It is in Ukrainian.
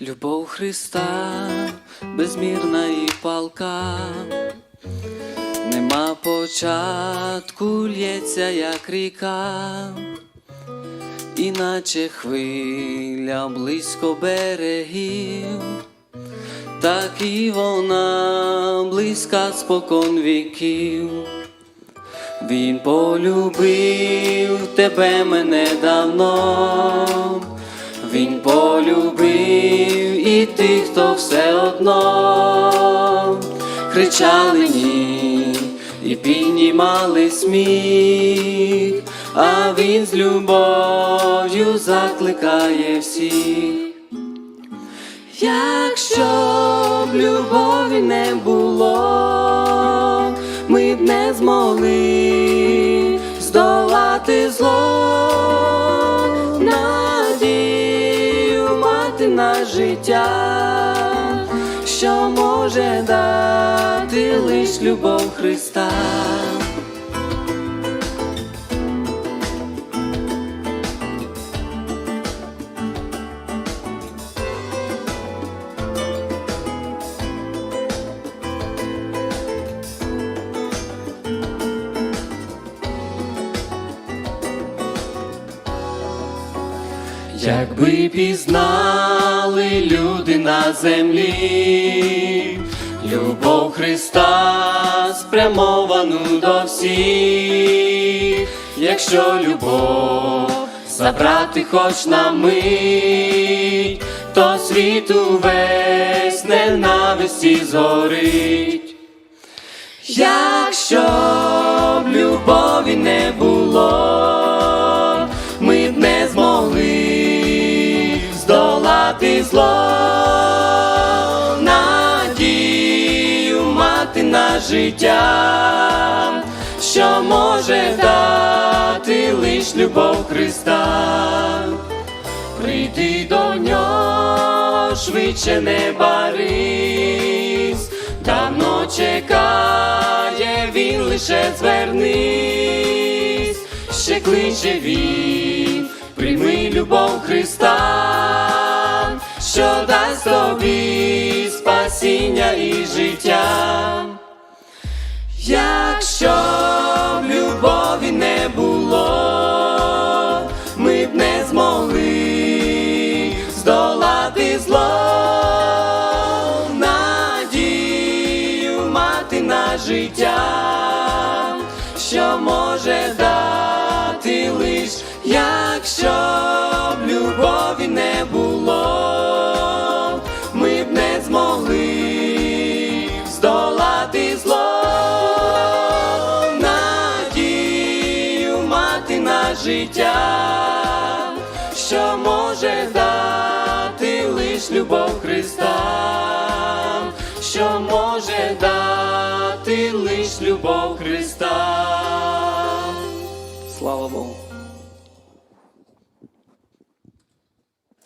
Любов Христа безмірна і палка, нема початку, лється, як ріка, іначе хвиля близько берегів, так і вона близька спокон віків. Він полюбив тебе мене давно, він полюбив і тих, хто все одно кричали ні і піднімали сміх, а він з любов'ю закликає всіх. Якщо б любові не було, ми б не змогли здолати зло, на життя, що може дати лиш любов Христа. Якби пізнали люди на землі, любов Христа спрямовану до всіх, якщо любов забрати хоч на мить, то світу весь ненависті згорить. Якщо б любові не було, здолати зло, надію мати на життя, що може дати лиш любов Христа. Прийди до нього, швидше не барись, давно чекає він, лише звернись, ще кличе він, прийми любов Христа, що дасть тобі спасіння і життя. Якщо б любові не було, ми б не змогли здолати зло, надію мати на життя, що може дати лиш, якщо ти на життя, що може дати лиш любов Христа, що може дати лиш любов Христа. Слава Богу.